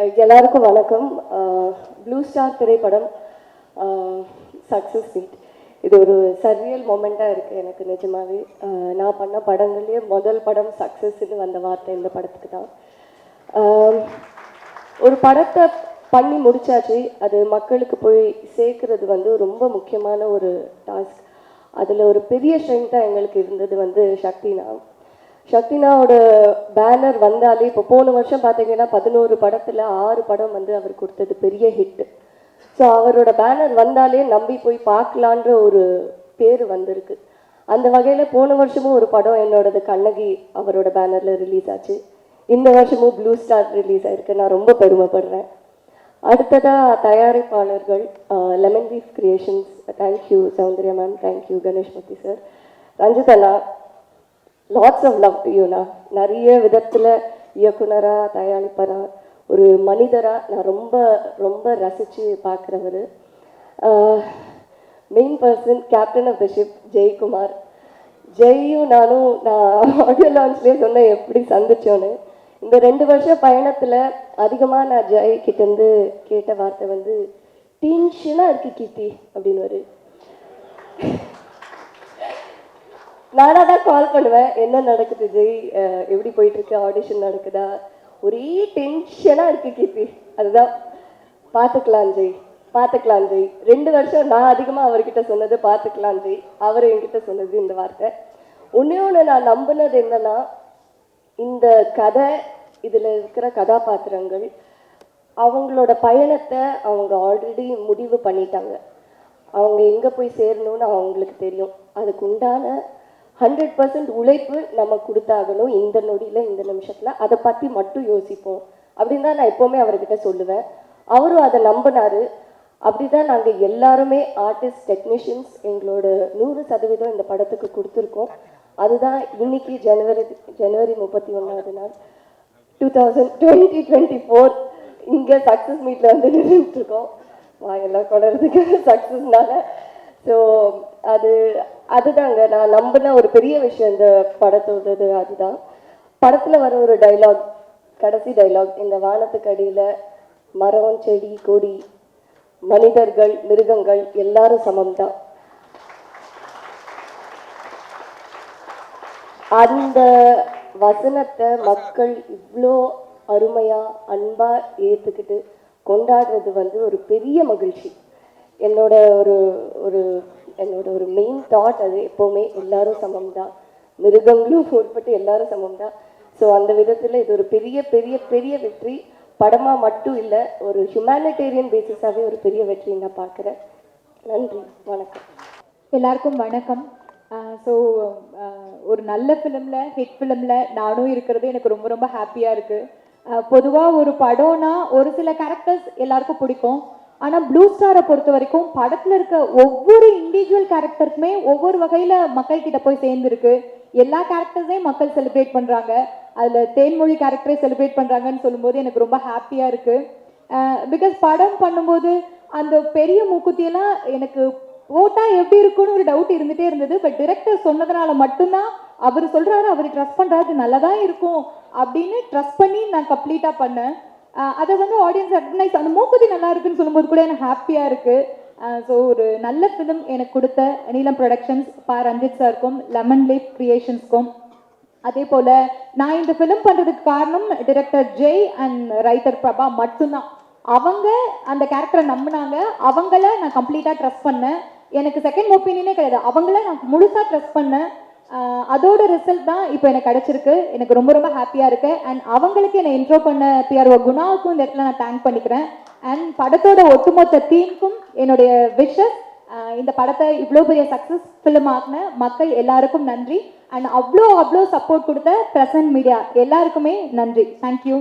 எல்லாருக்கும் வணக்கம். Blue star திரைப்படம் சக்ஸஸ் பீட் இது ஒரு சர்ரியல் மொமெண்ட்டாக இருக்குது எனக்கு நிஜமாவே. நான் பண்ண படங்கள்லேயே முதல் படம் சக்ஸஸ்ன்னு வந்த வார்த்தை இந்த படத்துக்கு தான். ஒரு படத்தை பண்ணி முடித்தாச்சு அது மக்களுக்கு போய் சேர்க்குறது வந்து ரொம்ப முக்கியமான ஒரு டாஸ்க் அதில் ஒரு பெரிய ஸ்ட்ரென்த்தாக எங்களுக்கு இருந்தது வந்து சக்தினா. சக்தினாவோட பேனர் வந்தாலே இப்போ போன வருஷம் பார்த்தீங்கன்னா பதினோரு படத்தில் ஆறு படம் வந்து அவர் கொடுத்தது பெரிய ஹிட் ஸோ அவரோட பேனர் வந்தாலே நம்பி போய் பார்க்கலான்ற ஒரு பேர் வந்திருக்கு. அந்த வகையில் போன வருஷமும் ஒரு படம் என்னோடது கண்ணகி அவரோட பேனரில் ரிலீஸ் ஆச்சு. இந்த வருஷமும் ப்ளூ ஸ்டார் ரிலீஸ் ஆயிருக்கு. நான் ரொம்ப பெருமைப்படுறேன். அடுத்ததாக தயாரிப்பாளர்கள் lemon leaf creations thank you Soundarya ma'am thank you Ganeshmurthy sir Ranjith Anna lots of love யூனா நிறைய விதத்தில் இயக்குனராக தயாரிப்பராக ஒரு மனிதராக நான் ரொம்ப ரொம்ப ரசித்து பார்க்குறவர். Main person captain of the ship Jaikumar ஜெய்யும் நானும் நான் ஆடியோ லான்ச்லேயே சொன்னேன் எப்படி சந்திச்சோன்னு. இந்த ரெண்டு வருஷம் பயணத்தில் அதிகமாக நான் ஜெய் கிட்டேருந்து கேட்ட வார்த்தை வந்து டீன்ஷனாக இருக்குது கீர்த்தி அப்படின்னு ஒரு நானாக தான் கால் பண்ணுவேன். என்ன நடக்குது ஜெய் எப்படி போயிட்டு இருக்கு ஆடிஷன் நடக்குதா? ஒரே டென்ஷனாக இருக்கு கீர்த்தி. அதுதான். பார்த்துக்கலாம் ஜெய் பார்த்துக்கலாம் ஜெய் ரெண்டு வருஷம் நான் அதிகமாக அவர்கிட்ட சொன்னது பார்த்துக்கலாம் ஜெய் அவர் என்கிட்ட சொன்னது இந்த வார்த்தை. ஒன்றே ஒன்று நான் நம்பினது என்னன்னா இந்த கதை இதில் இருக்கிற கதாபாத்திரங்கள் அவங்களோட பயணத்தை அவங்க ஆல்ரெடி முடிவு பண்ணிட்டாங்க. அவங்க எங்கே போய் சேரணும்னு அவங்களுக்கு தெரியும். அதுக்கு உண்டான ஹண்ட்ரட் பர்சன்ட் உழைப்பு நம்ம கொடுத்தாகணும் இந்த நொடியில் இந்த நிமிஷத்தில். அதை பற்றி மட்டும் யோசிப்போம். அப்படின்னு தான் நான் எப்போவுமே அவர்கிட்ட சொல்லுவேன். அவரும் அதை நம்பினார். அப்படி தான் நாங்கள் எல்லாருமே ஆர்டிஸ்ட் டெக்னீஷியன்ஸ் எங்களோட நூறு சதவீதம் இந்த படத்துக்கு கொடுத்துருக்கோம். அதுதான் இன்னைக்கு ஜனவரி ஜனவரி முப்பத்தி ஒன்றாவது நாள். Two thousand twenty twenty four இங்கே சக்ஸஸ் மீட்டில் வந்து நின்றுட்டுருக்கோம் வாயெல்லாம் கொடறதுக்கு சக்ஸஸ்னால ஸோ அது அதுதாங்க. நான் நம்பின ஒரு பெரிய விஷயம் இந்த படத்தோடது அதுதான். படத்தில் வர ஒரு டைலாக் கடைசி டைலாக் இந்த வானத்துக்கு அடியில் மரம் செடி கொடி மனிதர்கள் மிருகங்கள் எல்லாரும் சமம் தான் அந்த வசனத்தை மக்கள் இவ்வளோ அருமையாக அன்பாக ஏற்றுக்கிட்டு கொண்டாடுறது வந்து ஒரு பெரிய மகிழ்ச்சி. என்னோட ஒரு ஒரு என்னோட ஒரு மெயின் தாட் அது எப்போவுமே எல்லாரும் சமம் தான் மிருகங்களும் உட்பட்டு எல்லாரும் சமம் தான் ஸோ அந்த விதத்தில் இது ஒரு பெரிய பெரிய பெரிய வெற்றி. படமாக மட்டும் இல்லை ஒரு ஹியூமானிட்டேரியன் பேசிஸாகவே ஒரு பெரிய வெற்றி நான் பார்க்குறேன். நன்றி வணக்கம். எல்லாருக்கும் வணக்கம். ஸோ ஒரு நல்ல ஃபிலிமில் ஹிட் ஃபிலிமில் நானும் இருக்கிறது எனக்கு ரொம்ப ரொம்ப ஹாப்பியாக இருக்குது பொதுவாக ஒரு படம்னா ஒரு சில கேரக்டர்ஸ் எல்லாருக்கும் பிடிக்கும். ஆனால் ப்ளூ ஸ்டாரை பொறுத்த வரைக்கும் படத்தில் இருக்க ஒவ்வொரு இண்டிவிஜுவல் கேரக்டருக்குமே ஒவ்வொரு வகையில் மக்கள்கிட்ட போய் சேர்ந்துருக்கு. எல்லா கேரக்டர்ஸையும் மக்கள் செலிப்ரேட் பண்ணுறாங்க அதில் தேன்மொழி கேரக்டரை செலிப்ரேட் பண்ணுறாங்கன்னு சொல்லும்போது எனக்கு ரொம்ப ஹாப்பியாக இருக்குது பிகாஸ் படம் பண்ணும்போது அந்த பெரிய மூக்குத்தியெல்லாம் எனக்கு போட்டால் எப்படி இருக்கும்னு ஒரு டவுட் இருந்துகிட்டே இருந்தது. பட் டிரெக்டர் சொன்னதுனால மட்டும்தான் அவர் சொல்கிறாரு அவர் ட்ரஸ்ட் பண்ணுறாரு நல்லா தான் இருக்கும் அப்படின்னு ட்ரஸ்ட் பண்ணி நான் கம்ப்ளீட்டாக பண்ணேன். அதை வந்து ஆடியன்ஸ் ரெக்கக்னைஸ் அந்த மூக்குதி நல்லா இருக்குன்னு சொல்லும்போது கூட எனக்கு ஹாப்பியாக இருக்கு. ஸோ ஒரு நல்ல ஃபிலிம் எனக்கு கொடுத்த நீலம் ப்ரொடக்ஷன்ஸ் பா. ரஞ்சித் சாருக்கும் லெமன் லீப் கிரியேஷன்ஸ்க்கும் அதே போல் நான் இந்த ஃபிலிம் பண்ணுறதுக்கு காரணம் director Jai and writer Prabha மட்டும்தான். அவங்க அந்த கேரக்டரை நம்பினாங்க. அவங்கள நான் கம்ப்ளீட்டாக ட்ரஸ்ட் பண்ணேன். எனக்கு செகண்ட் ஒப்பீனியனே கிடையாது. அவங்கள நான் முழுசாக ட்ரஸ்ட் பண்ணேன். அதோட ரிசல்ட் தான் இப்போ எனக்கு கிடச்சிருக்கு. எனக்கு ரொம்ப ரொம்ப ஹாப்பியாக இருக்கு. அண்ட் அவங்களுக்கு என்னை இன்ட்ரோ பண்ண பிஆர்ஓ குணாவுக்கும் இந்த இடத்துல நான் தேங்க் பண்ணிக்கிறேன். அண்ட் படத்தோட ஒட்டுமொத்த தீம்க்கும் என்னுடைய விஷஸ் இந்த படத்தை இவ்வளோ பெரிய சக்ஸஸ் ஃபிலிம் ஆகின மக்கள் எல்லாருக்கும் நன்றி. அண்ட் அவ்வளோ அவ்வளோ சப்போர்ட் கொடுத்த பிரசன்ட் மீடியா எல்லாருக்குமே நன்றி. தேங்க்யூ